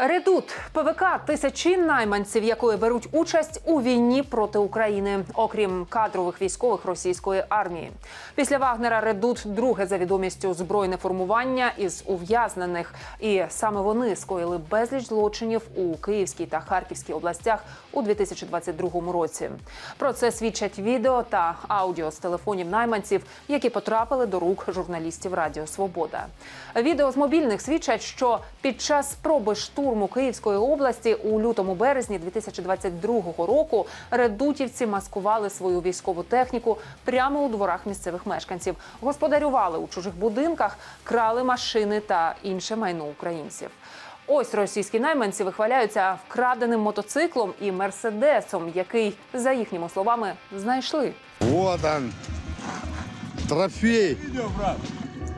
Редут ПВК тисячі найманців, якої беруть участь у війні проти України, окрім кадрових військових російської армії. Після Вагнера Редут друге за відомістю збройне формування із ув'язнених, і саме вони скоїли безліч злочинів у Київській та Харківській областях у 2022 році. Про це свідчать відео та аудіо з телефонів найманців, які потрапили до рук журналістів Радіо Свобода. Відео з мобільних свідчать, що під час спроби штурму Київської області у лютому березні 2022 року редутівці маскували свою військову техніку прямо у дворах місцевих мешканців, господарювали у чужих будинках, крали машини та інше майно українців. Ось російські найманці вихваляються вкраденим мотоциклом і мерседесом, який, за їхніми словами, знайшли. Вот он, трофей.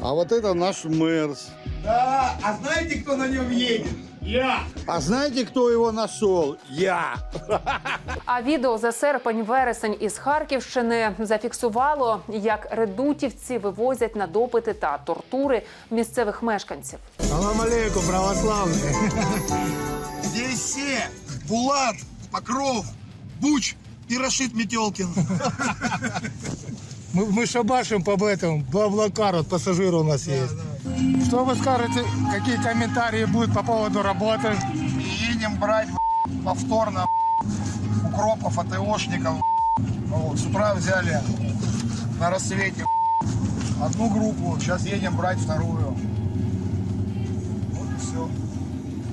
А вот это наш Мерс. Да, а знаете, кто на нем едет? Я! А знаете, кто его нашел? Я. А відео за серпень-вересень із Харківщини зафіксувало, як редутівці вивозять на допити та тортури місцевих мешканців. Салам алейкум, православные. Здесь все. Булат, Покров, Буч и Рашид Метелкин. Мы, мы шабашим по этому, Блаблакар, вот пассажир у нас есть. Что вы скажете, какие комментарии будут по поводу работы? И едем брать повторно укропов, АТОшников. Вот, с утра взяли на рассвете одну группу, сейчас едем брать вторую. Вот и все.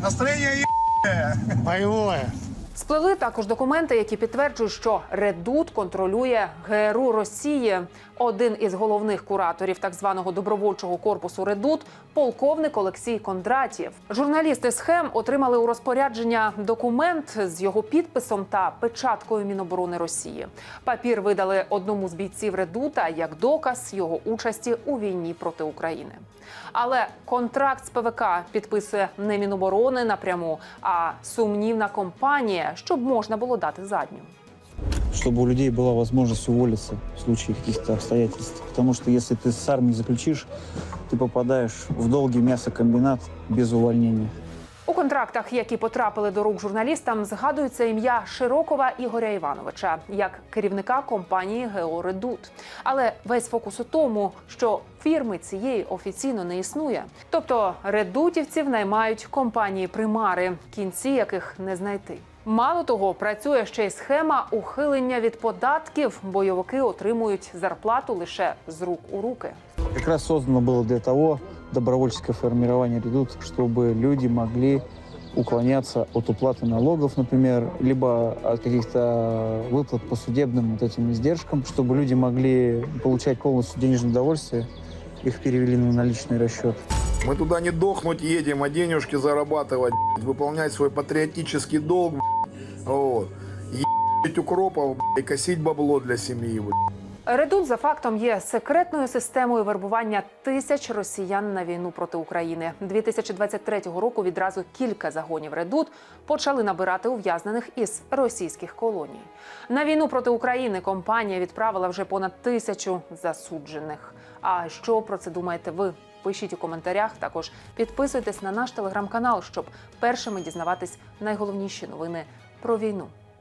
Настроение ебаное. Боевое. Сплели також документи, які підтверджують, що Редут контролює ГРУ Росії. Один із головних кураторів так званого добровольчого корпусу Редут полковник Олексій Кондратєв. Журналісти схем отримали у розпорядження документ з його підписом та печаткою Міноборони Росії. Папір видали одному з бійців Редута як доказ його участі у війні проти України. Але контракт з ПВК підписує не Міноборони напряму, а сумнівна компанія, щоб можна було дати задню. чтобы у людей была возможность уволиться в случае каких-то обстоятельств. Потому что если ты с армией заключишь, ты попадаешь в долгий мясокомбинат без увольнения. У контрактах, які потрапили до рук журналістам, згадується ім'я Широкова Ігоря Івановича як керівника компанії «Гео Редут». Але весь фокус у тому, що фірми цієї офіційно не існує. Тобто редутівців наймають компанії примари, кінці яких не знайти. Мало того, працює ще й схема ухилення від податків. Бойовики отримують зарплату лише з рук у руки. Как раз создано было для того добровольческое формирование «Редут», чтобы люди могли уклоняться от уплаты налогов, например, либо от каких-то выплат по судебным вот этим издержкам, чтобы люди могли получать полностью денежное удовольствие, их перевели на наличный расчет. Мы туда не дохнуть едем, а денежки зарабатывать, блядь, выполнять свой патриотический долг. Вот. Ебать укропов и косить бабло для семьи. Редут за фактом є секретною системою вербування тисяч росіян на війну проти України. 2023 року відразу кілька загонів Редут почали набирати ув'язнених із російських колоній. На війну проти України компанія відправила вже понад тисячу засуджених. А що про це думаєте ви? Пишіть у коментарях. Також підписуйтесь на наш телеграм-канал, щоб першими дізнаватись найголовніші новини про війну.